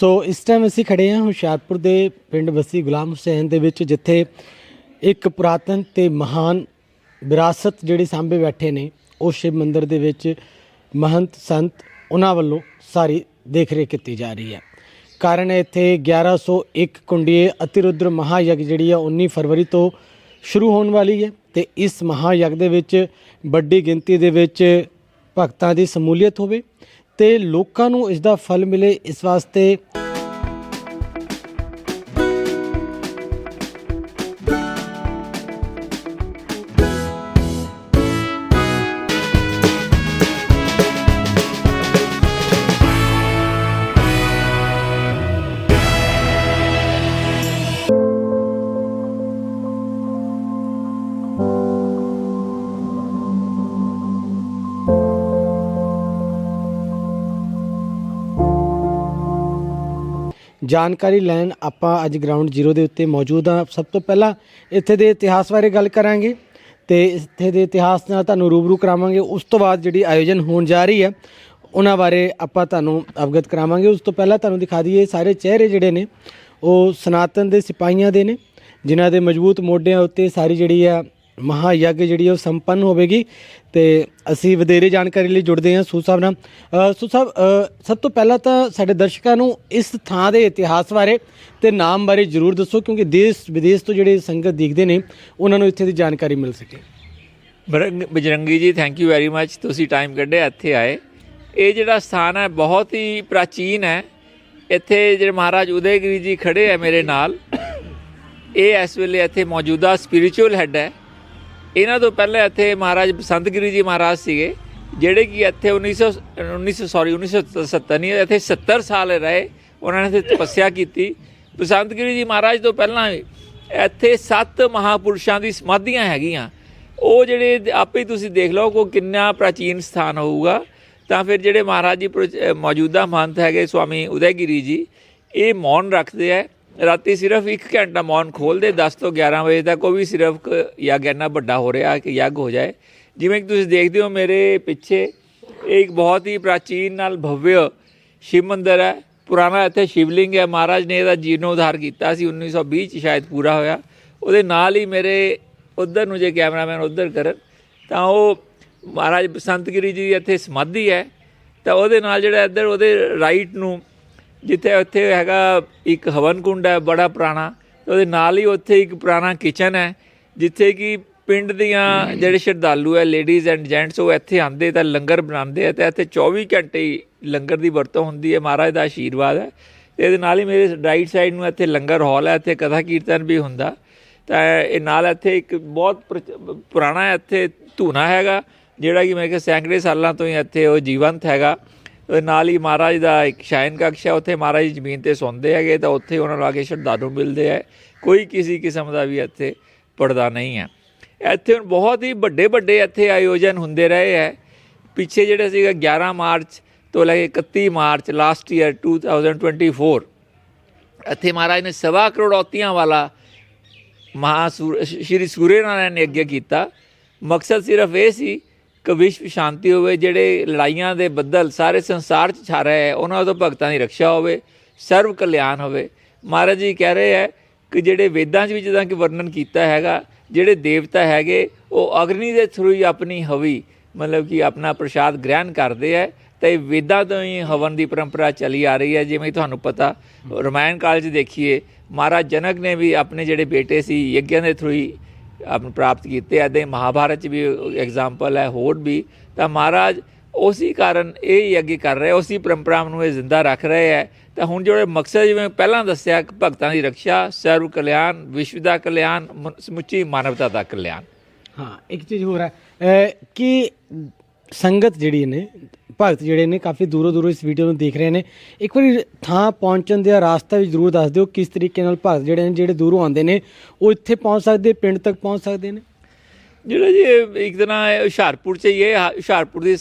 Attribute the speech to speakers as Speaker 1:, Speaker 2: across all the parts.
Speaker 1: ਸੋ ਇਸ ਟਾਈਮ ਅਸੀਂ ਖੜੇ ਹਾਂ ਹੁਸ਼ਿਆਰਪੁਰ ਦੇ ਪਿੰਡ ਬਸੀ ਗੁਲਾਮ ਹੁਸੈਨ ਦੇ ਵਿੱਚ, ਜਿੱਥੇ ਇੱਕ ਪੁਰਾਤਨ ਤੇ ਮਹਾਨ ਵਿਰਾਸਤ ਜਿਹੜੀ ਸਾਂਭੇ ਬੈਠੇ ਨੇ, ਉਹ ਸ਼ਿਵ ਮੰਦਿਰ ਦੇ ਵਿੱਚ ਮਹੰਤ ਸੰਤ, ਉਹਨਾਂ ਵੱਲੋਂ ਸਾਰੀ ਦੇਖਰੇਖ ਕੀਤੀ ਜਾ ਰਹੀ ਹੈ। ਕਾਰਨ ਹੈ ਇੱਥੇ 1101 ਕੁੰਡੀਏ ਅਤਿਰੁਦਰ ਮਹਾਯਗ ਜਿਹੜੀ ਆ 19 ਫਰਵਰੀ ਤੋਂ ਸ਼ੁਰੂ ਹੋਣ ਵਾਲੀ ਹੈ ਤੇ ਇਸ ਮਹਾਯਗ ਦੇ ਵਿੱਚ ਵੱਡੀ ਗਿਣਤੀ ਦੇ ਵਿੱਚ ਭਗਤਾਂ ਦੀ ਸਮੂਲੀਅਤ ਹੋਵੇ। ਤੇ ਲੋਕਾਂ ਨੂੰ ਇਸ ਦਾ ਫਲ ਮਿਲੇ ਇਸ ਵਾਸਤੇ। ਜਾਣਕਾਰੀ ਲੈਣ ਆਪਾਂ ਅੱਜ ਗਰਾਊਂਡ ਜ਼ੀਰੋ ਦੇ ਉੱਤੇ ਮੌਜੂਦ ਹਾਂ। ਸਭ ਤੋਂ ਪਹਿਲਾਂ ਇੱਥੇ ਦੇ ਇਤਿਹਾਸ ਬਾਰੇ ਗੱਲ ਕਰਾਂਗੇ ਤੇ ਇੱਥੇ ਦੇ ਇਤਿਹਾਸ ਨਾਲ ਤੁਹਾਨੂੰ ਰੂਬਰੂ ਕਰਾਵਾਂਗੇ। ਉਸ ਤੋਂ ਬਾਅਦ ਜਿਹੜੀ ਆਯੋਜਨ ਹੋਣ ਜਾ ਰਹੀ ਹੈ, ਉਹਨਾਂ ਬਾਰੇ ਆਪਾਂ ਤੁਹਾਨੂੰ ਅਵਗਤ ਕਰਾਵਾਂਗੇ। ਉਸ ਤੋਂ ਪਹਿਲਾਂ ਤੁਹਾਨੂੰ ਦਿਖਾ ਦਈਏ, ਸਾਰੇ ਚਿਹਰੇ ਜਿਹੜੇ ਨੇ, ਉਹ ਸਨਾਤਨ ਦੇ ਸਿਪਾਹੀਆਂ ਦੇ ਨੇ, ਜਿਨ੍ਹਾਂ ਦੇ ਮਜ਼ਬੂਤ ਮੋਢਿਆਂ ਉੱਤੇ ਸਾਰੀ ਜਿਹੜੀ ਆ ਮਹਾਯੱਗ ਜਿਹੜੀ ਉਹ ਸੰਪੰਨ ਹੋਵੇਗੀ ਤੇ ਅਸੀਂ ਵਧੇਰੇ ਜਾਣਕਾਰੀ ਲਈ ਜੁੜਦੇ ਹਾਂ ਸੂ ਸਾਹਿਬ ਨਾਲ। ਸੂ ਸਾਹਿਬ ਸਭ ਤੋਂ ਪਹਿਲਾਂ ਤਾਂ ਸਾਡੇ ਦਰਸ਼ਕਾਂ ਨੂੰ ਇਸ ਥਾਂ ਦੇ ਇਤਿਹਾਸ ਬਾਰੇ ਤੇ ਨਾਮ ਬਾਰੇ ਜ਼ਰੂਰ ਦੱਸੋ, ਕਿਉਂਕਿ ਦੇਸ਼ ਵਿਦੇਸ਼ ਤੋਂ ਜਿਹੜੇ ਸੰਗਤ ਦੇਖਦੇ ਨੇ, ਉਹਨਾਂ ਨੂੰ ਇੱਥੇ ਦੀ ਜਾਣਕਾਰੀ ਮਿਲ ਸਕੇ।
Speaker 2: ਬਰੰਗ, ਬਜਰੰਗੀ ਜੀ ਥੈਂਕ ਯੂ ਵੈਰੀ ਮੱਚ ਤੁਸੀਂ ਟਾਈਮ ਕੱਢਿਆ, ਇੱਥੇ ਆਏ। ਇਹ ਜਿਹੜਾ ਸਥਾਨ ਹੈ, ਬਹੁਤ ਹੀ ਪ੍ਰਾਚੀਨ ਹੈ। ਇੱਥੇ ਜਿਹੜੇ ਮਹਾਰਾਜ ਉਦੈਗਿਰੀ ਜੀ ਖੜੇ ਹੈ ਮੇਰੇ ਨਾਲ। ਇਹ ਇਸ ਵੇਲੇ ਇੱਥੇ ਮੌਜੂਦਾ ਸਪਿਰਚੁਅਲ ਹੈੱਡ ਹੈ। ਇਹਨਾਂ ਤੋਂ ਪਹਿਲਾਂ ਇੱਥੇ ਮਹਾਰਾਜ ਬਸੰਤਗਿਰੀ ਜੀ ਮਹਾਰਾਜ ਸੀਗੇ, ਜਿਹੜੇ ਕਿ ਇੱਥੇ 1900 1900 ਸੌਰੀ 1970 ਨਹੀਂ, ਇੱਥੇ 70 ਸਾਲ ਰਹੇ, ਉਹਨਾਂ ਨੇ ਇੱਥੇ ਤਪੱਸਿਆ ਕੀਤੀ। ਬਸੰਤਗਿਰੀ ਜੀ ਮਹਾਰਾਜ ਤੋਂ ਪਹਿਲਾਂ ਇੱਥੇ ਸੱਤ ਮਹਾਪੁਰਸ਼ਾਂ ਦੀ ਸਮਾਧੀਆਂ ਹੈਗੀਆਂ। ਉਹ ਜਿਹੜੇ ਆਪੇ ਤੁਸੀਂ ਦੇਖ ਲਓ ਕੋ ਕਿੰਨਾ ਪ੍ਰਾਚੀਨ ਸਥਾਨ ਹੋਊਗਾ। ਤਾਂ ਫਿਰ ਜਿਹੜੇ ਮਹਾਰਾਜ ਜੀ ਪ੍ਰੋ- ਮੌਜੂਦਾ ਮਹੰਤ ਹੈਗੇ, ਸਵਾਮੀ ਉਦੈਗਿਰੀ ਜੀ, ਇਹ ਮੌਨ ਰੱਖਦੇ ਆ। ਰਾਤੀ ਸਿਰਫ 1 ਘੰਟਾ ਮੌਨ ਖੋਲਦੇ 10 ਤੋਂ 11 ਵਜੇ ਤੱਕ ਉਹ ਵੀ ਸਿਰਫ ਯੱਗ ਇੰਨਾ ਵੱਡਾ ਹੋ ਰਿਹਾ ਕਿ ਯੱਗ ਹੋ ਜਾਏ। ਜਿਵੇਂ ਕਿ ਤੁਸੀਂ ਦੇਖਦੇ ਹੋ ਮੇਰੇ ਪਿੱਛੇ, ਇਹ ਇੱਕ ਬਹੁਤ ਹੀ ਪ੍ਰਾਚੀਨ ਨਾਲ ਭਵਯ ਸ਼ਿਵ ਮੰਦਿਰ ਹੈ। ਪੁਰਾਣਾ ਇੱਥੇ ਸ਼ਿਵਲਿੰਗ ਹੈ। ਮਹਾਰਾਜ ਨੇ ਇਹਦਾ ਜੀਰਨੋਧਾਰ ਕੀਤਾ ਸੀ। 1920 ਚ ਸ਼ਾਇਦ ਪੂਰਾ ਹੋਇਆ। ਉਹਦੇ ਨਾਲ ਹੀ ਮੇਰੇ ਉਧਰ ਨੂੰ ਜੇ ਕੈਮਰਾਮੈਨ ਉਧਰ ਕਰਨ, ਤਾਂ ਉਹ ਮਹਾਰਾਜ ਬਸੰਤਗਿਰੀ ਜੀ ਦੀ ਇੱਥੇ ਸਮਾਧੀ ਹੈ। ਤਾਂ ਉਹਦੇ ਨਾਲ ਜਿਹੜਾ ਇੱਧਰ ਉਹਦੇ ਰਾਈਟ ਨੂੰ ਜਿੱਥੇ ਉੱਥੇ ਹੈਗਾ ਇੱਕ ਹਵਨ ਕੁੰਡ ਹੈ ਬੜਾ ਪੁਰਾਣਾ। ਉਹਦੇ ਨਾਲ ਹੀ ਉੱਥੇ ਇੱਕ ਪੁਰਾਣਾ ਕਿਚਨ ਹੈ ਜਿੱਥੇ ਕਿ ਪਿੰਡ ਦੀਆਂ ਜਿਹੜੇ ਸ਼ਰਧਾਲੂ ਹੈ ਲੇਡੀਜ਼ ਐਂਡ ਜੈਂਟਸ ਉਹ ਇੱਥੇ ਆਉਂਦੇ ਤਾਂ ਲੰਗਰ ਬਣਾਉਂਦੇ ਆ ਤੇ ਇੱਥੇ 24 ਘੰਟੇ ਲੰਗਰ ਦੀ ਵਰਤੋਂ ਹੁੰਦੀ ਹੈ। ਮਹਾਰਾਜ ਦਾ ਆਸ਼ੀਰਵਾਦ ਹੈ। ਇਹਦੇ ਨਾਲ ਹੀ ਮੇਰੇ ਰਾਈਟ ਸਾਈਡ ਨੂੰ ਇੱਥੇ ਲੰਗਰ ਹਾਲ ਹੈ ਇੱਥੇ ਕਥਾ ਕੀਰਤਨ ਵੀ ਹੁੰਦਾ। ਤਾਂ ਇਹ ਨਾਲ ਇੱਥੇ ਇੱਕ ਬਹੁਤ ਪੁਰਾਣਾ ਇੱਥੇ ਧੂਣਾ ਹੈਗਾ ਜਿਹੜਾ ਕਿ ਮੈਂ ਕਿਹਾ ਸੈਂਕੜੇ ਸਾਲਾਂ ਤੋਂ ਹੀ ਇੱਥੇ ਉਹ ਜੀਵੰਤ ਹੈਗਾ। ਨਾਲ ਹੀ ਮਹਾਰਾਜ ਦਾ ਇੱਕ ਸ਼ਾਇਨ ਕਕਸ਼ ਹੈ, ਉੱਥੇ ਮਹਾਰਾਜ ਜ਼ਮੀਨ ਤੇ ਸੌਂਦੇ ਹੈਗੇ, ਤਾਂ ਉੱਥੇ ਉਹਨਾਂ ਨੂੰ ਆ ਕੇ ਸ਼ਰਧਾਲੂ ਮਿਲਦੇ ਹੈ। ਕੋਈ ਕਿਸੇ ਕਿਸਮ ਦਾ ਵੀ ਇੱਥੇ ਪਰਦਾ ਨਹੀਂ ਹੈ। ਇੱਥੇ ਹੁਣ ਬਹੁਤ ਹੀ ਵੱਡੇ ਵੱਡੇ ਇੱਥੇ ਆਯੋਜਨ ਹੁੰਦੇ ਰਹੇ ਹੈ। ਪਿੱਛੇ ਜਿਹੜਾ ਸੀਗਾ 11 ਮਾਰਚ ਤੋਂ ਲੈ ਕੇ 31 ਮਾਰਚ ਲਾਸਟ ਈਅਰ 2024 ਇੱਥੇ ਮਹਾਰਾਜ ਨੇ ਸਵਾ ਕਰੋੜੌਤੀਆਂ ਵਾਲਾ ਮਹਾ ਸ਼੍ਰੀ ਸੂਰਿਆ ਨਾਰਾਇਣ ਨੇ ਅੱਗੇ ਕੀਤਾ। ਮਕਸਦ ਸਿਰਫ ਇਹ ਸੀ ਕਿ ਵਿਸ਼ਵ ਸ਼ਾਂਤੀ ਹੋਵੇ ਜਿਹੜੇ ਲੜਾਈਆਂ ਦੇ ਬੱਦਲ ਸਾਰੇ ਸੰਸਾਰ 'ਚ ਛਾ ਰਹੇ ਹੈ ਉਹਨਾਂ ਤੋਂ ਭਗਤਾਂ ਦੀ ਰੱਖਿਆ ਹੋਵੇ ਸਰਵ ਕਲਿਆਣ ਹੋਵੇ। ਮਹਾਰਾਜ ਜੀ ਕਹਿ ਰਹੇ ਹੈ ਕਿ ਜਿਹੜੇ ਵੇਦਾਂ 'ਚ ਵੀ ਜਿੱਦਾਂ ਕਿ ਵਰਣਨ ਕੀਤਾ ਹੈਗਾ ਜਿਹੜੇ ਦੇਵਤਾ ਹੈਗੇ ਉਹ ਅਗਨੀ ਦੇ ਥਰੂ ਹੀ ਆਪਣੀ ਹਵੀ ਮਤਲਬ ਕਿ ਆਪਣਾ ਪ੍ਰਸ਼ਾਦ ਗ੍ਰਹਿਣ ਕਰਦੇ ਹੈ। ਤੇ ਵੇਦਾਂ ਤੋਂ ਹੀ ਹਵਨ ਦੀ ਪਰੰਪਰਾ ਚੱਲੀ ਆ ਰਹੀ ਹੈ ਜਿਵੇਂ ਤੁਹਾਨੂੰ ਪਤਾ। ਰਮਾਇਣ ਕਾਲ 'ਚ ਦੇਖੀਏ ਮਹਾਰਾਜ ਜਨਕ ਨੇ ਵੀ ਆਪਣੇ ਜਿਹੜੇ ਬੇਟੇ ਸੀ ਯੱਗਾਂ ਦੇ ਥਰੂ ਹੀ ਆਪਨ ਪ੍ਰਾਪਤ ਕੀਤੇ ਐਦੇ ਮਹਾਭਾਰਤ 'ਚ ਵੀ ਐਗਜ਼ਾਮਪਲ ਹੈ, ਹੋਰ ਵੀ। ਤਾਂ ਮਹਾਰਾਜ ਉਸੇ ਕਾਰਨ ਇਹ ਹੀ ਅੱਗੇ ਕਰ ਰਹੇ ਉਸੇ ਪਰੰਪਰਾ ਨੂੰ ਇਹ ਜ਼ਿੰਦਾ ਰੱਖ ਰਹੇ ਹੈ ਤਾਂ ਹੁਣ ਜਿਹੜੇ ਮਕਸਦ ਜਿਵੇਂ ਪਹਿਲਾਂ ਦੱਸਿਆ ਕਿ ਭਗਤਾਂ ਦੀ ਰੱਖਿਆ, ਸਰਵ ਕਲਿਆਣ, ਵਿਸ਼ਵ ਦਾ ਕਲਿਆਣ ਸਮੁੱਚੀ ਮਾਨਵਤਾ ਦਾ ਕਲਿਆਣ।
Speaker 1: ਹਾਂ, ਇੱਕ ਚੀਜ਼ ਹੋਰ ਹੈ ਕਿ ਸੰਗਤ ਜਿਹੜੀ ਨੇ ਭਗਤ ਜਿਹੜੇ ਨੇ ਕਾਫੀ ਦੂਰੋਂ ਦੂਰੋਂ ਇਸ ਵੀਡੀਓ ਨੂੰ ਦੇਖ ਰਹੇ ਨੇ। ਇੱਕ ਵਾਰੀ ਥਾਂ ਪਹੁੰਚਣ ਦਾ ਰਾਸਤਾ ਵੀ ਜ਼ਰੂਰ ਦੱਸ ਦਿਓ, ਕਿਸ ਤਰੀਕੇ ਨਾਲ ਭਗਤ ਜਿਹੜੇ ਨੇ, ਜਿਹੜੇ ਦੂਰੋਂ ਆਉਂਦੇ ਨੇ, ਉਹ ਇੱਥੇ ਪਹੁੰਚ ਸਕਦੇ, ਪਿੰਡ ਤੱਕ ਪਹੁੰਚ ਸਕਦੇ ਨੇ?
Speaker 2: ਜਿਹੜਾ ਜੀ ਇੱਕ ਦਿਨ ਹੁਸ਼ਿਆਰਪੁਰ ਚ ਹੀ ਹੈ, ਹਾ- ਹੁਸ਼ਿਆਰਪੁਰ ਦੀ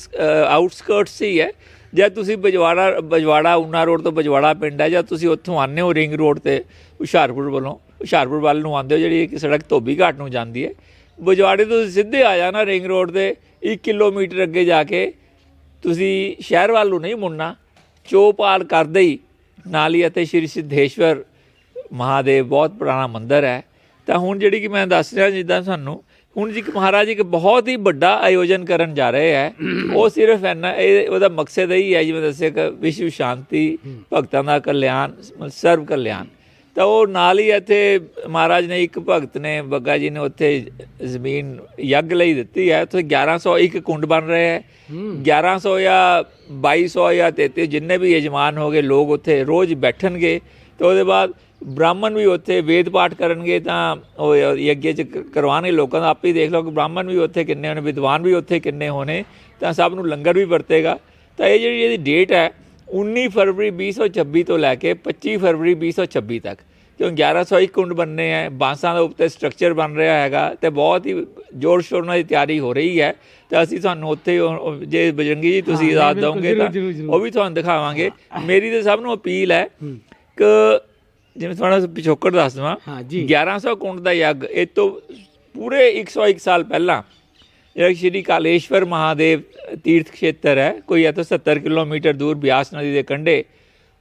Speaker 2: ਆਊਟਸਕਰਟਸ ਹੀ ਹੈ। ਜਦ ਤੁਸੀਂ ਬਜਵਾੜਾ ਬਜਵਾੜਾ, ਉਨਾ ਰੋਡ ਤੋਂ ਬਜਵਾੜਾ ਪਿੰਡ ਹੈ, ਜਾਂ ਤੁਸੀਂ ਉੱਥੋਂ ਆਉਂਦੇ ਹੋ ਰਿੰਗ ਰੋਡ ਤੇ ਹੁਸ਼ਿਆਰਪੁਰ ਵੱਲੋਂ, ਹੁਸ਼ਿਆਰਪੁਰ ਵੱਲ ਨੂੰ ਆਉਂਦੇ ਹੋ, ਜਿਹੜੀ ਇੱਕ ਸੜਕ ਧੋਬੀ ਘਾਟ ਨੂੰ ਜਾਂਦੀ ਹੈ। ਬਜਵਾੜੇ ਤੋਂ ਸਿੱਧੇ ਆ ਜਾਣਾ ਰਿੰਗ ਰੋਡ ਤੇ 1 ਕਿਲੋਮੀਟਰ ਅੱਗੇ ਜਾ ਕੇ ਤੁਸੀਂ ਸ਼ਹਿਰ ਵੱਲ ਨੂੰ ਨਹੀਂ ਮੁੜਨਾ, ਚੋਪਾਲ ਕਰਦੇ ਹੀ ਨਾਲ ਹੀ ਅਤੇ ਸ਼੍ਰੀ ਸਿੱਧੇਸ਼ਵਰ ਮਹਾਦੇਵ ਬਹੁਤ ਪੁਰਾਣਾ ਮੰਦਿਰ ਹੈ। ਤਾਂ ਹੁਣ ਜਿਹੜੀ ਕਿ ਮੈਂ ਦੱਸ ਰਿਹਾ ਜਿੱਦਾਂ ਸਾਨੂੰ ਹੁਣ ਜੀ ਕਿ ਮਹਾਰਾਜ ਇੱਕ ਬਹੁਤ ਹੀ ਵੱਡਾ ਆਯੋਜਨ ਕਰਨ ਜਾ ਰਹੇ ਹੈ। ਉਹ ਸਿਰਫ ਇੰਨਾ, ਇਹ ਉਹਦਾ ਮਕਸਦ ਇਹੀ ਹੈ, ਜਿਵੇਂ ਦੱਸਿਆ ਕਿ ਵਿਸ਼ਵ ਸ਼ਾਂਤੀ, ਭਗਤਾਂ ਦਾ ਕਲਿਆਣ ਸਰਵ ਕਲਿਆਣ। ਤਾਂ ਉਹ ਨਾਲ ਹੀ ਇੱਥੇ ਮਹਾਰਾਜ ਨੇ ਇੱਕ ਭਗਤ ਨੇ ਬੱਗਾ ਜੀ ਨੇ ਉੱਥੇ ਜ਼ਮੀਨ ਯੱਗ ਲਈ ਦਿੱਤੀ ਹੈ। ਉੱਥੇ 1101 ਕੁੰਡ ਬਣ ਰਹੇ ਹੈ। 1100 ਜਾਂ 2200 ਜਾਂ 33 ਜਿੰਨੇ ਵੀ ਯਜਮਾਨ ਹੋਗੇ ਲੋਕ ਉੱਥੇ ਰੋਜ਼ ਬੈਠਣਗੇ। ਤੇ ਉਹਦੇ ਬਾਅਦ ਬ੍ਰਾਹਮਣ ਵੀ ਉੱਥੇ ਵੇਦ ਪਾਠ ਕਰਨਗੇ ਤਾਂ ਉਹ ਯੱਗੇ ਚ ਕ- ਕਰਵਾਉਣਗੇ। ਲੋਕਾਂ ਦਾ ਆਪੇ ਹੀ ਦੇਖ ਲਓ ਕਿ ਬ੍ਰਾਹਮਣ ਵੀ ਉੱਥੇ ਕਿੰਨੇ ਹੋਣੇ ਵਿਦਵਾਨ ਵੀ ਉੱਥੇ ਕਿੰਨੇ ਹੋਣੇ ਤਾਂ ਸਭ ਨੂੰ ਲੰਗਰ ਵੀ ਵਰਤੇਗਾ। ਤਾਂ ਇਹ ਜਿਹੜੀ ਇਹਦੀ ਡੇਟ ਹੈ 19 ਫਰਵਰੀ 2026 ਤੋਂ ਲੈ ਕੇ 25 ਫਰਵਰੀ 2026 ਤੱਕ। ਕਿਉਂ 1101 ਕੁੰਡ ਬਣਨੇ ਹੈ ਬਾਂਸਾਂ ਦੇ ਉੱਤੇ ਸਟਰਕਚਰ ਬਣ ਰਿਹਾ ਹੈਗਾ ਤੇ ਬਹੁਤ ਹੀ ਜੋਰ ਸ਼ੋਰ ਨਾਲ ਤਿਆਰੀ ਹੋ ਰਹੀ ਹੈ। ਤਾਂ ਅਸੀਂ ਤੁਹਾਨੂੰ ਉੱਥੇ ਜੇ ਬਜਰੰਗੀ ਜੀ ਤੁਸੀਂ ਦਿਓਗੇ
Speaker 1: ਜ਼ਰੂਰ,
Speaker 2: ਤਾਂ। ਉਹ ਵੀ ਤੁਹਾਨੂੰ ਦਿਖਾਵਾਂਗੇ। ਮੇਰੀ ਤੇ ਸਭ ਨੂੰ ਅਪੀਲ ਹੈ ਕਿ ਜਿਵੇਂ ਤੁਹਾਨੂੰ ਪਿਛੋਕੜ ਦੱਸ ਦਵਾਂ।
Speaker 1: ਹਾਂ ਜੀ।
Speaker 2: 1100 ਕੁੰਡ ਦਾ ਯੱਗ ਇਹ ਤੋਂ ਪੂਰੇ 101 ਸਾਲ ਪਹਿਲਾਂ ਜਿਹੜਾ ਸ਼੍ਰੀ ਕਾਲੇਸ਼ਵਰ ਮਹਾਦੇਵ ਤੀਰਥ ਖੇਤਰ ਹੈ। ਕੋਈ ਇਹ ਤੋਂ 70 ਕਿਲੋਮੀਟਰ ਦੂਰ ਬਿਆਸ ਨਦੀ ਦੇ ਕੰਢੇ।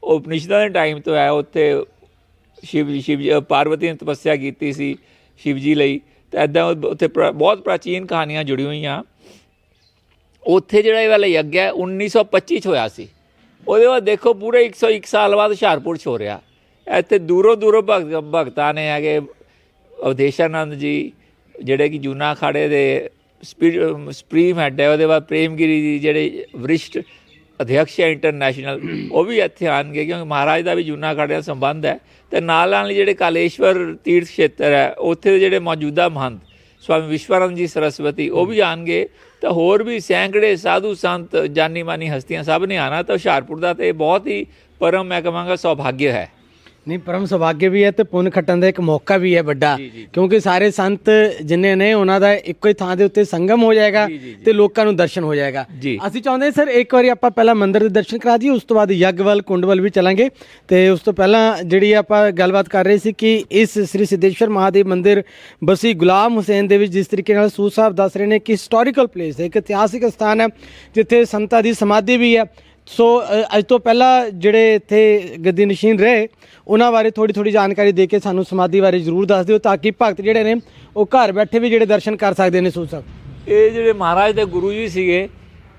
Speaker 2: ਉਹ ਉਪਨਿਸ਼ਦਾਂ ਦੇ ਟਾਈਮ ਤੋਂ ਹੈ। ਉੱਥੇ ਸ਼ਿਵ ਸ਼ਿਵ ਪਾਰਵਤੀ ਨੇ ਤਪੱਸਿਆ ਕੀਤੀ ਸੀ ਸ਼ਿਵ ਜੀ ਲਈ। ਤਾਂ ਐਦਾਂ ਉੱਥੇ ਪ੍ਰਾ- ਬਹੁਤ ਪ੍ਰਾਚੀਨ ਕਹਾਣੀਆਂ ਜੁੜੀ ਹੋਈਆਂ। ਉੱਥੇ ਜਿਹੜਾ ਇਹ ਵਾਲਾ ਯੱਗ ਹੈ 1925 ਚ ਹੋਇਆ ਸੀ। ਉਹਦੇ ਬਾਅਦ ਦੇਖੋ, ਪੂਰੇ 101 ਸਾਲ ਬਾਅਦ ਹੁਸ਼ਿਆਰਪੁਰ ਚ ਹੋ ਰਿਹਾ। ਇੱਥੇ ਦੂਰੋਂ ਦੂਰੋਂ ਭਗਤ, ਭਗਤਾਂ ਨੇ ਹੈਗੇ ਅਵਦੇਸ਼ਾਨੰਦ ਜੀ, ਜਿਹੜੇ ਕਿ ਜੂਨਾ ਖਾੜੇ ਦੇ ਸੁਪਰੀਮ ਹੈਡ ਹੈ, ਉਹਦੇ ਬਾਅਦ ਪ੍ਰੇਮਗਿਰੀ ਜੀ, ਜਿਹੜੇ ਵਰਿਸ਼ਟ ਅਧਿਅਕਸ਼ ਹੈ ਇੰਟਰਨੈਸ਼ਨਲ ਉਹ ਵੀ ਇੱਥੇ ਆਣਗੇ ਕਿਉਂਕਿ ਮਹਾਰਾਜ ਦਾ ਵੀ ਜੂਨਾ ਖਾੜੇ ਸੰਬੰਧ ਹੈ। ਤੇ ਨਾਲ ਨਾਲ ਜਿਹੜੇ ਕਾਲੇਸ਼ਵਰ ਤੀਰਥ ਖੇਤਰ ਹੈ, ਉੱਥੇ ਦੇ ਜਿਹੜੇ ਮੌਜੂਦਾ ਮਹੰਤ, ਸਵਾਮੀ ਵਿਸ਼ਵਾਨੰਦ ਜੀ ਸਰਸਵਤੀ, ਉਹ ਵੀ ਆਣਗੇ ਤਾਂ ਹੋਰ ਵੀ ਸੈਂਕੜੇ ਸਾਧੂ ਸੰਤ ਜਾਨੀ ਮਾਨੀ ਹਸਤੀਆਂ ਸਭ ਨੇ ਆਣਾ ਤਾਂ ਹੁਸ਼ਿਆਰਪੁਰ ਦਾ ਤੇ ਬਹੁਤ ਹੀ ਪਰਮ, ਮੈਂ ਕਹਾਂਗਾ, ਸੌਭਾਗਯ ਹੈ।
Speaker 1: ਨਹੀਂ ਪਰਮ ਸੁਭਾਗਯ ਵੀ ਹੈ ਤੇ ਪੁੰਨ ਖੱਟਣ ਦਾ ਇੱਕ ਮੌਕਾ ਵੀ ਹੈ ਵੱਡਾ। ਕਿਉਂਕਿ ਸਾਰੇ ਸੰਤ ਜਿੰਨੇ ਨੇ ਉਹਨਾਂ ਦਾ ਇੱਕੋ ਹੀ ਥਾਂ ਦੇ ਉੱਤੇ ਸੰਗਮ ਹੋ ਜਾਏਗਾ। ਤੇ ਲੋਕਾਂ ਨੂੰ ਦਰਸ਼ਨ ਹੋ ਜਾਏਗਾ। ਅਸੀਂ ਚਾਹੁੰਦੇ ਸਰ ਇੱਕ ਵਾਰੀ ਆਪਾਂ ਪਹਿਲਾਂ ਮੰਦਿਰ ਦੇ ਦਰਸ਼ਨ ਕਰਾ ਦਈਏ ਉਸ ਤੋਂ ਬਾਅਦ ਯੱਗ ਵੱਲ ਕੁੰਡ ਵੱਲ ਵੀ ਚਲਾਂਗੇ ਤੇ ਉਸ ਤੋਂ ਪਹਿਲਾਂ ਜਿਹੜੀ ਆਪਾਂ ਗੱਲਬਾਤ ਕਰ ਰਹੇ ਸੀ ਕਿ ਇਸ ਸ੍ਰੀ ਸਿੱਧੇਸ਼ਵਰ ਮਹਾਦੇਵ ਮੰਦਿਰ ਬਸੀ ਗੁਲਾਮ ਹੁਸੈਨ ਦੇ ਵਿੱਚ ਜਿਸ ਤਰੀਕੇ ਨਾਲ ਸੂਦ ਸਾਹਿਬ ਦੱਸ ਰਹੇ ਨੇ ਕਿ ਹਿਸਟੋਰੀਕਲ ਪਲੇਸ ਹੈ ਇੱਕ ਇਤਿਹਾਸਿਕ ਸਥਾਨ ਹੈ ਜਿੱਥੇ ਸੰਤਾਂ ਦੀ ਸਮਾਧੀ ਵੀ ਹੈ ਸੋ ਅੱਜ ਤੋਂ ਪਹਿਲਾਂ ਜਿਹੜੇ ਇੱਥੇ ਗੱਦੀ ਨਸ਼ੀਨ ਰਹੇ, ਉਹਨਾਂ ਬਾਰੇ ਥੋੜੀ ਥੋੜੀ ਜਾਣਕਾਰੀ ਦੇ ਕੇ ਸਾਨੂੰ ਸਮਾਧੀ ਬਾਰੇ ਜ਼ਰੂਰ ਦੱਸ ਦਿਓ ਤਾਂ ਕਿ ਭਗਤ ਜਿਹੜੇ ਨੇ, ਉਹ ਘਰ ਬੈਠੇ ਵੀ ਜਿਹੜੇ ਦਰਸ਼ਨ ਕਰ ਸਕਦੇ ਨੇ ਸੂਦ ਸਾਹਿਬ।
Speaker 2: ਇਹ ਜਿਹੜੇ ਮਹਾਰਾਜ ਦੇ ਗੁਰੂ ਜੀ ਸੀਗੇ,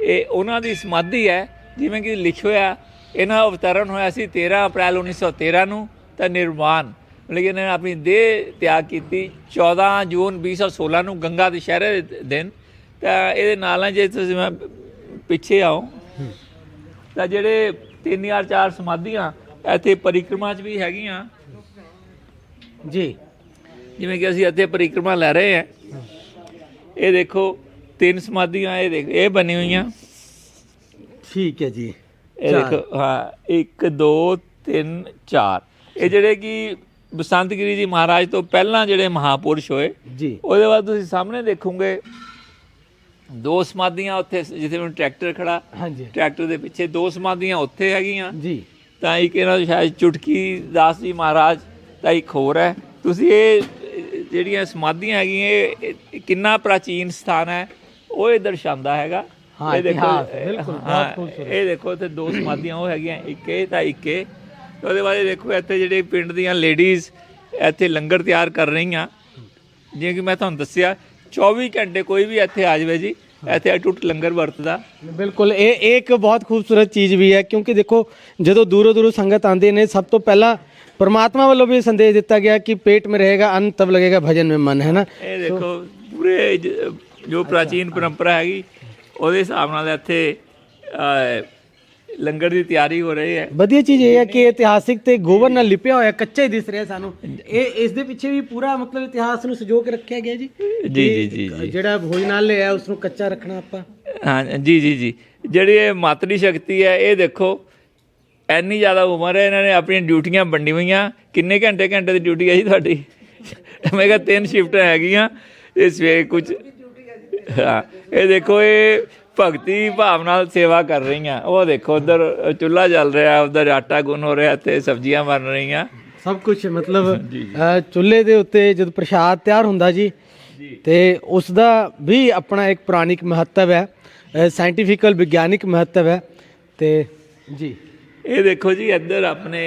Speaker 2: ਇਹ ਉਹਨਾਂ ਦੀ ਸਮਾਧੀ ਹੈ। ਜਿਵੇਂ ਕਿ ਲਿਖਿਆ ਹੋਇਆ, ਇਹਨਾਂ ਦਾ ਅਵਤਰਨ ਹੋਇਆ ਸੀ 13 ਅਪ੍ਰੈਲ 1913 ਨੂੰ, ਤਾਂ ਨਿਰਵਾਣ। ਮਤਲਬ ਕਿ ਇਹਨਾਂ ਨੇ ਆਪਣੀ ਦੇਹ ਤਿਆਗ ਕੀਤੀ। 14 ਜੂਨ 2016 ਨੂੰ ਗੰਗਾ ਦੁਸ਼ਹਿਰੇ ਦੇ ਦਿਨ। ਤਾਂ ਇਹਦੇ ਨਾਲ ਨਾਲ ਜੇ ਤੁਸੀਂ ਮੈਂ ਪਿੱਛੇ ਆਓ ਤਾਂ ਜਿਹੜੇ ਤਿੰਨ ਜਾਂ ਚਾਰ ਸਮਾਧੀਆਂ ਇੱਥੇ ਪਰਿਕਰਮਾ 'ਚ ਵੀ ਹੈਗੀਆਂ।
Speaker 1: ਜੀ।
Speaker 2: ਜਿਵੇਂ ਕਿ ਅਸੀਂ ਇੱਥੇ ਪਰਿਕਰਮਾ ਲੈ ਰਹੇ ਹਾਂ। ਇਹ ਦੇਖੋ ਤਿੰਨ ਸਮਾਧੀਆਂ ਇਹ ਦੇਖ ਇਹ ਬਣੀ ਹੋਈਆਂ।
Speaker 1: ਠੀਕ ਹੈ ਜੀ।
Speaker 2: ਇਹ। ਦੇਖੋ ਹਾਂ 1 2 3 4 ਇਹ ਜਿਹੜੇ ਕਿ ਬਸੰਤਗਿਰੀ ਜੀ ਮਹਾਰਾਜ ਤੋਂ ਪਹਿਲਾਂ ਜਿਹੜੇ ਮਹਾਪੁਰਸ਼ ਹੋਏ
Speaker 1: ਜੀ।
Speaker 2: ਉਹਦੇ ਬਾਅਦ ਤੁਸੀਂ ਸਾਹਮਣੇ ਦੇਖੋਗੇ ਦੋ ਸਮਾਧੀਆਂ ਉੱਥੇ ਜਿੱਥੇ ਮੈਨੂੰ ਟਰੈਕਟਰ ਖੜਾ।
Speaker 1: ਹਾਂਜੀ।
Speaker 2: ਟਰੈਕਟਰ ਦੇ ਪਿੱਛੇ ਦੋ ਸਮਾਧੀਆਂ ਉੱਥੇ ਹੈਗੀਆਂ।
Speaker 1: ਜੀ।
Speaker 2: ਤਾਂ ਇੱਕ ਇਹਨਾਂ ਦੀ ਸ਼ਾਇਦ ਚੁਟਕੀ ਦਾਸ ਜੀ ਮਹਾਰਾਜ ਤਾਂ ਇੱਕ ਹੋਰ ਹੈ। ਤੁਸੀਂ ਇਹ ਜਿਹੜੀਆਂ ਸਮਾਧੀਆਂ ਹੈਗੀਆਂ ਇਹ ਕਿੰਨਾ ਪ੍ਰਾਚੀਨ ਸਥਾਨ ਹੈ ਉਹ ਇਹ ਦਰਸਾਉਂਦਾ ਹੈਗਾ।
Speaker 1: ਹਾਂ,
Speaker 2: ਇਹ ਦੇਖੋ,
Speaker 1: ਬਿਲਕੁਲ, ਬਹੁਤ
Speaker 2: ਹਾਂ,
Speaker 1: ਖੂਬਸੂਰਤ।
Speaker 2: ਇਹ ਦੇਖੋ ਇੱਥੇ ਦੋ ਸਮਾਧੀਆਂ ਉਹ ਹੈਗੀਆਂ ਇੱਕ ਇਹ ਤਾਂ ਇੱਕ ਇਹ। ਤੇ ਉਹਦੇ ਬਾਅਦ ਇਹ ਦੇਖੋ ਇੱਥੇ ਜਿਹੜੇ ਪਿੰਡ ਦੀਆਂ ਲੇਡੀਜ਼ ਇੱਥੇ ਲੰਗਰ ਤਿਆਰ ਕਰ ਰਹੀਆਂ। ਜਿਵੇਂ ਕਿ ਮੈਂ ਤੁਹਾਨੂੰ ਦੱਸਿਆ 24 ਘੰਟੇ ਕੋਈ ਵੀ ਇੱਥੇ ਆ ਜਾਵੇ ਜੀ ਇੱਥੇ ਅਟੁੱਟ ਲੰਗਰ ਵਰਤਦਾ।
Speaker 1: ਬਿਲਕੁਲ ਇਹ ਇਹ ਇੱਕ ਬਹੁਤ ਖੂਬਸੂਰਤ ਚੀਜ਼ ਵੀ ਹੈ ਕਿਉਂਕਿ ਦੇਖੋ ਜਦੋਂ ਦੂਰੋਂ ਦੂਰੋਂ ਸੰਗਤ ਆਉਂਦੇ ਨੇ ਸਭ ਤੋਂ ਪਹਿਲਾਂ ਪਰਮਾਤਮਾ ਵੱਲੋਂ ਵੀ ਸੰਦੇਸ਼ ਦਿੱਤਾ ਗਿਆ ਕਿ ਪੇਟ ਮੇ ਰਹੇਗਾ ਅੰਨ ਤਬ ਲੱਗੇਗਾ ਭਜਨ ਮੇ ਮਨ ਹੈ ਨਾ?
Speaker 2: ਇਹ ਦੇਖੋ ਪੂਰੇ ਜੋ ਪ੍ਰਾਚੀਨ ਪਰੰਪਰਾ ਹੈਗੀ ਉਹਦੇ ਹਿਸਾਬ ਨਾਲ ਇੱਥੇ ਲੰਗਰ ਦੀ ਤਿਆਰੀ ਹੋ ਰਹੀ ਹੈ।
Speaker 1: ਵਧੀਆ ਚੀਜ਼ ਇਹ ਹੈ ਕਿ ਇਤਿਹਾਸਿਕ ਤੇ ਗੋਬਰ ਨਾਲ ਲਿਪਿਆ ਹੋਇਆ ਕੱਚਾ ਹੀ ਦਿਸ ਰਿਹਾ ਸਾਨੂੰ। ਇਹ ਇਸ ਦੇ ਪਿੱਛੇ ਵੀ ਪੂਰਾ ਮਤਲਬ ਇਤਿਹਾਸ ਨੂੰ ਸਜੋ ਕੇ ਰੱਖਿਆ ਗਿਆ ਜੀ।
Speaker 2: ਜੀ ਜੀ ਜੀ ਜੀ।
Speaker 1: ਜਿਹੜਾ ਭੋਜਨਾਲय ਹੈ ਉਸ ਨੂੰ ਕੱਚਾ ਰੱਖਣਾ ਆਪਾਂ।
Speaker 2: ਹਾਂ ਜੀ ਜੀ ਜੀ। ਜਿਹੜੀ ਇਹ ਮਾਤਰੀ ਸ਼ਕਤੀ ਹੈ ਇਹ ਦੇਖੋ ਇੰਨੀ ਜ਼ਿਆਦਾ ਉਮਰ ਹੈ ਇਹਨਾਂ ਨੇ ਆਪਣੀਆਂ ਡਿਊਟੀਆਂ ਵੰਡੀ ਹੋਈਆਂ। ਕਿੰਨੇ ਘੰਟੇ ਘੰਟੇ ਦੀ ਡਿਊਟੀ ਹੈ ਜੀ ਤੁਹਾਡੀ? ਮੈਂ ਕਿਹਾ ਤਿੰਨ ਸ਼ਿਫਟਾਂ ਹੈਗੀਆਂ। ਇਹ ਸਵੇਰ ਕੁਝ ਹਾਂ ਇਹ ਦੇਖੋ ਇਹ ਭਗਤੀ ਭਾਵ ਨਾਲ ਸੇਵਾ ਕਰ ਰਹੀਆਂ। ਉਹ ਦੇਖੋ ਉਧਰ ਚੁੱਲ੍ਹਾ ਜਲ ਰਿਹਾ ਉਧਰ ਆਟਾ ਗੁੰਨ ਹੋ ਰਿਹਾ ਤੇ ਸਬਜ਼ੀਆਂ ਬਣ ਰਹੀਆਂ।
Speaker 1: ਸਭ ਕੁਝ ਮਤਲਬ ਚੁੱਲ੍ਹੇ ਦੇ ਉੱਤੇ ਜਦ ਪ੍ਰਸ਼ਾਦ ਤਿਆਰ ਹੁੰਦਾ ਜੀ ਤੇ ਉਸ ਦਾ ਵੀ ਆਪਣਾ ਇੱਕ ਪੁਰਾਣਿਕ ਮਹੱਤਵ ਹੈ ਸਾਇੰਟੀਫਿਕਲ ਵਿਗਿਆਨਿਕ ਮਹੱਤਵ ਹੈ ਤੇ ਜੀ।
Speaker 2: ਇਹ ਦੇਖੋ ਜੀ ਇੱਧਰ ਆਪਣੇ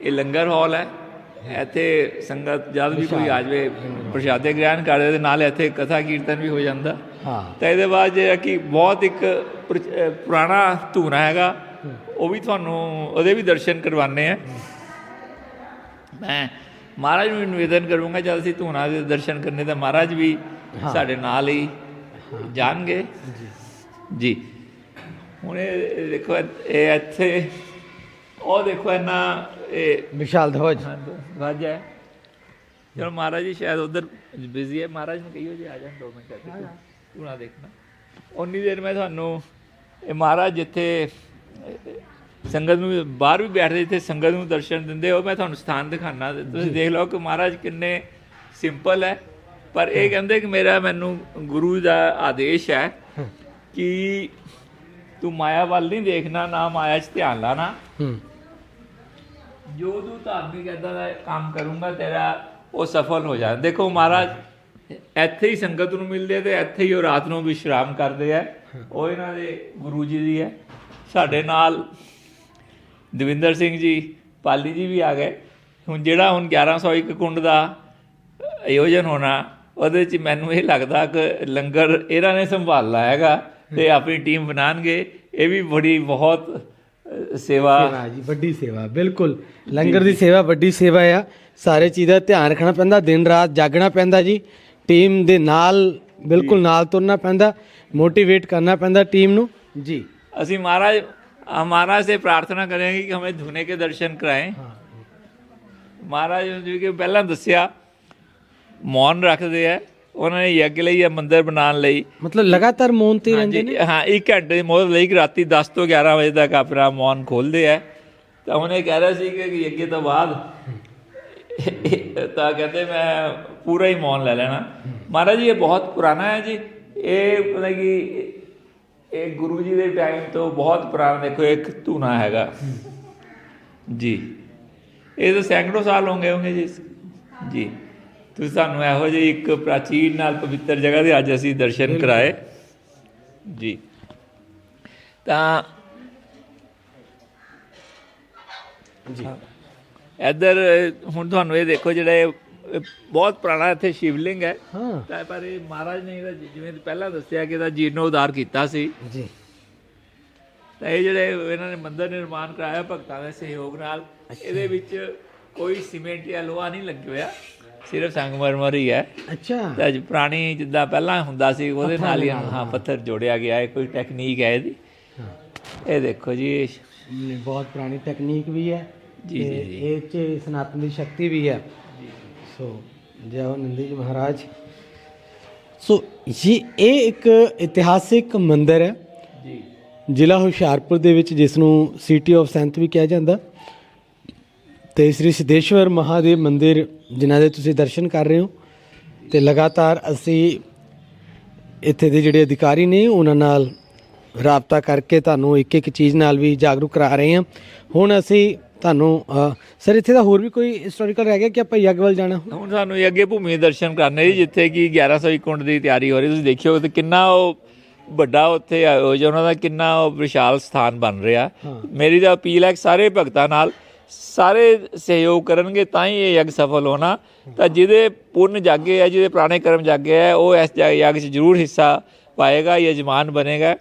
Speaker 2: ਇਹ ਲੰਗਰ ਹਾਲ ਹੈ। ਇੱਥੇ ਸੰਗਤ ਜਦ ਵੀ ਕੋਈ ਆ ਜਾਵੇ ਪ੍ਰਸ਼ਾਦੇ ਗ੍ਰਹਿਣ ਕਰਦੇ ਤੇ ਨਾਲ ਇੱਥੇ ਕਥਾ ਕੀਰਤਨ ਵੀ ਹੋ ਜਾਂਦਾ।
Speaker 1: ਹਾਂ।
Speaker 2: ਤਾਂ ਇਹਦੇ ਬਾਅਦ ਜਿਹੜਾ ਕਿ ਬਹੁਤ ਇੱਕ ਪੁਰਾਣਾ ਧੂਣਾ ਹੈਗਾ ਉਹ ਵੀ ਤੁਹਾਨੂੰ ਉਹਦੇ ਵੀ ਦਰਸ਼ਨ ਕਰਵਾਣੇ ਆ ਮੈਂ ਮਹਾਰਾਜ ਨੂੰ ਨਿਵੇਦਨ ਕਰੂੰਗਾ ਜਦ ਅਸੀਂ ਧੂਣਾ ਦੇ ਦਰਸ਼ਨ ਕਰਨੇ ਤਾਂ ਮਹਾਰਾਜ ਵੀ ਸਾਡੇ ਨਾਲ ਹੀ ਜਾਣਗੇ। ਜੀ। ਹੁਣ ਇਹ ਦੇਖੋ ਇਹ ਇੱਥੇ ਉਹ ਦੇਖੋ ਇਹਨਾਂ ਇਹ
Speaker 1: ਵਿਸ਼ਾਲ ਧਵਜ।
Speaker 2: ਵਾਜ ਹੈ। ਚਲੋ ਮਹਾਰਾਜ ਜੀ ਸ਼ਾਇਦ ਉਧਰ ਬਿਜ਼ੀ ਹੈ। ਮਹਾਰਾਜ ਨੂੰ ਕਹੀਓ ਜੀ ਆ ਜਾਣ ਦੋ ਮਿੰਟ ਇੱਥੇ। ਤੂੰ ਨਾ ਦੇਖਣਾ। ਉਨੀ ਦੇਰ ਮੈਂ ਤੁਹਾਨੂੰ ਇਹ ਮਹਾਰਾਜ ਜਿੱਥੇ ਸੰਗਤ ਨੂੰ ਬਾਹਰ ਵੀ ਬੈਠਦੇ ਜਿੱਥੇ ਸੰਗਤ ਨੂੰ ਦਰਸ਼ਨ ਦਿੰਦੇ ਹੋ ਮੈਂ ਤੁਹਾਨੂੰ ਸਥਾਨ ਦਿਖਾਣਾ ਤੁਸੀਂ ਦੇਖ ਲਓ ਕਿ ਮਹਾਰਾਜ ਕਿੰਨੇ ਸਿੰਪਲ ਹੈ। ਪਰ ਇਹ ਕਹਿੰਦੇ ਕਿ ਮੇਰਾ ਮੈਨੂੰ ਗੁਰੂ ਦਾ ਆਦੇਸ਼ ਹੈ ਕਿ ਤੂੰ ਮਾਇਆ ਵੱਲ ਨਹੀਂ ਦੇਖਣਾ ਨਾ ਮਾਇਆ 'ਚ ਧਿਆਨ ਲਾਣਾ।
Speaker 1: ਹੂੰ।
Speaker 2: ਜੋ ਤੂੰ ਧਾਰਮਿਕ ਏਦਾਂ ਦਾ ਕੰਮ ਕਰੂੰਗਾ ਤੇਰਾ ਉਹ ਸਫਲ ਹੋ ਜਾਣਾ। ਦੇਖੋ ਮਹਾਰਾਜ ਇੱਥੇ ਹੀ ਸੰਗਤ ਨੂੰ ਮਿਲਦੇ ਤੇ ਇੱਥੇ ਹੀ ਉਹ ਰਾਤ ਨੂੰ ਵਿਸ਼ਰਾਮ ਕਰਦੇ ਆ। ਉਹ ਇਹਨਾਂ ਦੇ ਗੁਰੂ ਜੀ ਦੀ ਹੈ। ਸਾਡੇ ਨਾਲ ਦਵਿੰਦਰ ਸਿੰਘ ਜੀ ਪਾਲੀ ਜੀ ਵੀ ਆ ਗਏ। ਹੁਣ ਜਿਹੜਾ ਹੁਣ 1101 ਕੁੰਡ ਦਾ ਆਯੋਜਨ ਹੋਣਾ ਉਹਦੇ ਚ ਮੈਨੂੰ ਇਹ ਲੱਗਦਾ ਕਿ ਲੰਗਰ ਇਹਨਾਂ ਨੇ ਸੰਭਾਲਣਾ ਹੈਗਾ। ਤੇ ਆਪਣੀ ਟੀਮ ਬਣਾਣਗੇ ਇਹ ਵੀ ਬੜੀ ਬਹੁਤ ਅ, ਸੇਵਾ
Speaker 1: ਸੇਵਾ ਜੀ ਵੱਡੀ ਸੇਵਾ ਬਿਲਕੁਲ ਲੰਗਰ ਦੀ ਸੇਵਾ ਵੱਡੀ ਸੇਵਾ ਆ ਸਾਰੇ ਚੀਜ਼ ਦਾ ਧਿਆਨ ਰੱਖਣਾ ਪੈਂਦਾ ਦਿਨ ਰਾਤ ਜਾਗਣਾ ਪੈਂਦਾ ਜੀ ਟੀਮ ਦੇ ਨਾਲ ਬਿਲਕੁਲ ਨਾਲ ਤੁਰਨਾ ਪੈਂਦਾ ਮੋਟੀਵੇਟ ਕਰਨਾ ਪੈਂਦਾ ਟੀਮ ਨੂੰ ਜੀ
Speaker 2: ਅਸੀਂ महाराज हम महाराज से प्रार्थना करेंगे कि हमें धुने के दर्शन कराएं ਮਹਾਰਾਜ ਜੀ ਕਿ ਪਹਿਲਾਂ ਦੱਸਿਆ ਮੌਨ ਰੱਖਦੇ ਆ ਉਹਨਾਂ ਨੇ ਯੱਗ ਲਈ ਇਹ ਮੰਦਿਰ ਬਣਾਉਣ ਲਈ।
Speaker 1: ਮਤਲਬ ਲਗਾਤਾਰ ਮੌਨ ਤੇ ਰਹਿੰਦੇ ਨੇ?
Speaker 2: ਹਾਂ ਇੱਕ ਘੰਟੇ ਦੀ ਮੋਹਰ ਲਈ ਕਿ ਰਾਤੀ 10 ਤੋਂ 11 ਵਜੇ ਤੱਕ ਆਪਣਾ ਮੌਨ ਖੋਲਦੇ ਆ। ਤਾਂ ਉਹਨੇ ਕਹਿ ਰਿਹਾ ਸੀ ਕਿ ਯੱਗੇ ਤੋਂ ਬਾਅਦ ਤਾਂ ਕਹਿੰਦੇ ਮੈਂ ਪੂਰਾ ਹੀ ਮੌਨ ਲੈ ਲੈਣਾ। ਮਹਾਰਾਜ ਜੀ ਇਹ ਬਹੁਤ ਪੁਰਾਣਾ ਹੈ ਜੀ। ਇਹ ਮਤਲਬ ਕਿ ਇਹ ਗੁਰੂ ਜੀ ਦੇ ਟਾਈਮ ਤੋਂ ਬਹੁਤ ਪੁਰਾਣਾ ਦੇਖੋ ਇੱਕ ਧੂਣਾ ਹੈਗਾ। ਜੀ। ਇਹ ਤਾਂ ਸੈਂਕੜੋ ਸਾਲ ਹੋ ਗਏ ਹੋਣਗੇ ਜੀ। ਜੀ। ਤੁਸੀਂ ਸਾਨੂੰ ਇਹੋ ਜਿਹੀ ਇੱਕ ਪ੍ਰਾਚੀਨ ਨਾਲ ਪਵਿੱਤਰ ਜਗ੍ਹਾ ਦੇ ਅੱਜ ਅਸੀਂ ਦਰਸ਼ਨ ਕਰਾਏ। ਜੀ। ਤਾਂ ਜੀ। ਇੱਧਰ ਹੁਣ ਤੁਹਾਨੂੰ ਇਹ ਦੇਖੋ ਜਿਹੜਾ ਇਹ ਬਹੁਤ ਪੁਰਾਣਾ ਇੱਥੇ ਸ਼ਿਵਲਿੰਗ ਹੈ।
Speaker 1: ਹਾਂ।
Speaker 2: ਤਾਂ ਪਰ ਇਹ ਮਹਾਰਾਜ ਨੇ ਇਹਦਾ ਜਿਵੇਂ ਪਹਿਲਾਂ ਦੱਸਿਆ ਕਿ ਇਹਦਾ ਜੀਰਨੋਧਾਰ ਕੀਤਾ ਸੀ।
Speaker 1: ਜੀ।
Speaker 2: ਤਾਂ ਇਹ ਜਿਹੜੇ ਇਹਨਾਂ ਨੇ ਮੰਦਿਰ ਨਿਰਮਾਣ ਕਰਾਇਆ ਭਗਤਾਂ ਦੇ ਸਹਿਯੋਗ ਨਾਲ ਇਹਦੇ ਵਿੱਚ ਕੋਈ ਸੀਮੈਂਟ ਜਾਂ ਲੋਹਾ ਨਹੀਂ ਲੱਗਿਆ। ਹੋਇਆ ਸਿਰਫ ਸੰਗਮਰਮਰ ਹੀ ਹੈ।
Speaker 1: ਅੱਛਾ।
Speaker 2: ਤਾਂ ਅੱਜ ਪੁਰਾਣੀ ਜਿੱਦਾਂ ਪਹਿਲਾਂ ਹੁੰਦਾ ਸੀ ਉਹਦੇ ਨਾਲ ਹੀ ਹਾਂ ਪੱਥਰ ਜੋੜਿਆ ਗਿਆ ਹੈ ਕੋਈ ਟੈਕਨੀਕ ਹੈ ਇਹਦੀ। ਇਹ ਦੇਖੋ ਜੀ
Speaker 1: ਬਹੁਤ ਪੁਰਾਣੀ ਟੈਕਨੀਕ ਵੀ ਹੈ
Speaker 2: ਜੀ, ਜੀ,
Speaker 1: ਇਹ ਚ ਸਨਾਤਨ ਦੀ ਸ਼ਕਤੀ ਵੀ ਹੈ। ਸੋ ਜੈ। ਹੋ ਨੰਦੀ ਜੀ ਮਹਾਰਾਜ। ਸੋ ਇਹ ਇਹ ਇੱਕ ਇਤਿਹਾਸਿਕ ਮੰਦਿਰ ਹੈ।
Speaker 2: ਜੀ।
Speaker 1: ਜ਼ਿਲ੍ਹਾ ਹੁਸ਼ਿਆਰਪੁਰ ਦੇ ਵਿੱਚ ਜਿਸ ਨੂੰ ਸਿਟੀ ਆਫ ਸੈਂਟ ਵੀ ਕਿਹਾ ਜਾਂਦਾ। ਤੇ ਸ੍ਰੀ ਸਿद्धੇਸ਼ਵਰ ਮਹਾਦੇਵ ਮੰਦਿਰ ਜਿਨ੍ਹਾਂ ਦੇ ਤੁਸੀਂ ਦਰਸ਼ਨ ਕਰ ਰਹੇ ਹੋ ਤੇ ਲਗਾਤਾਰ ਅਸੀਂ ਇੱਥੇ ਦੇ ਜਿਹੜੇ ਅਧਿਕਾਰੀ ਨੇ ਉਹਨਾਂ ਨਾਲ ਰਾਬਤਾ ਕਰਕੇ ਤੁਹਾਨੂੰ ਇੱਕ ਇੱਕ ਚੀਜ਼ ਨਾਲ ਵੀ ਜਾਗਰੂਕ ਕਰਾ ਰਹੇ ਹਾਂ। ਹੁਣ ਅਸੀਂ ਤੁਹਾਨੂੰ ਸਰ ਇੱਥੇ ਦਾ ਹੋਰ ਵੀ ਕੋਈ ਹਿਸਟੋਰੀਕਲ ਰਹਿ ਗਿਆ ਕਿ ਆਪਾਂ ਯੱਗ ਵੱਲ ਜਾਣਾ
Speaker 2: ਹੁਣ? ਸਾਨੂੰ ਇਹ ਅੱਗੇ ਭੂਮੀ ਦੇ ਦਰਸ਼ਨ ਕਰਨੇ ਜਿੱਥੇ ਕਿ 1100 ਕੁੰਡ ਦੀ ਤਿਆਰੀ ਹੋ ਰਹੀ ਤੁਸੀਂ ਦੇਖਿਓ ਤੇ ਕਿੰਨਾ ਉਹ ਵੱਡਾ ਉੱਥੇ ਆਯੋਜਨ ਉਹਨਾਂ ਦਾ ਕਿੰਨਾ ਉਹ ਵਿਸ਼ਾਲ ਸਥਾਨ ਬਣ ਰਿਹਾ। ਮੇਰੀ ਤਾਂ ਅਪੀਲ ਹੈ ਸਾਰੇ ਭਗਤਾਂ ਨਾਲ ਸਾਰੇ ਸਹਿਯੋਗ ਕਰਨਗੇ ਤਾਂ ਹੀ ਇਹ ਯੱਗ ਸਫਲ ਹੋਣਾ। ਤਾਂ ਜਿਹਦੇ ਪੁੰਨ ਜਾਗੇ ਹੈ, ਜਿਹਦੇ ਪੁਰਾਣੇ ਕਰਮ ਜਾਗੇ ਹੈ, ਉਹ ਇਸ ਯੱਗ 'ਚ ਜ਼ਰੂਰ ਹਿੱਸਾ ਪਾਏਗਾ, ਯਜਮਾਨ ਬਣੇਗਾ।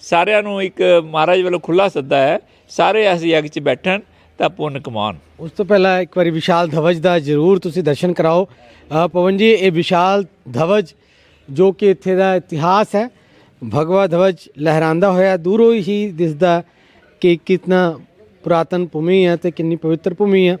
Speaker 2: ਸਾਰਿਆਂ ਨੂੰ ਇੱਕ ਮਹਾਰਾਜ ਵੱਲੋਂ ਖੁੱਲਾ ਸੱਦਾ ਹੈ, ਸਾਰੇ ਇਸ ਯੱਗ 'ਚ ਬੈਠਣ ਤਾਂ ਪੁੰਨ ਕਮਾਉਣ।
Speaker 1: ਉਸ ਤੋਂ ਪਹਿਲਾਂ ਇੱਕ ਵਾਰੀ ਵਿਸ਼ਾਲ ਧਵਜ ਦਾ ਜ਼ਰੂਰ ਤੁਸੀਂ ਦਰਸ਼ਨ ਕਰਾਓ। ਪਵਨ ਜੀ, ਇਹ ਵਿਸ਼ਾਲ ਧਵਜ ਜੋ ਕਿ ਇੱਥੇ ਦਾ ਇਤਿਹਾਸ ਹੈ, ਭਗਵਾ ਧਵਜ ਲਹਿਰਾਂਦਾ ਹੋਇਆ, ਦੂਰੋਂ ਹੀ ਦਿਸਦਾ ਕਿ ਕਿਤਨਾ ਪੁਰਾਤਨ ਭੂਮੀ ਹੈ ਤੇ ਕਿੰਨੀ ਪਵਿੱਤਰ ਭੂਮੀ ਹੈ।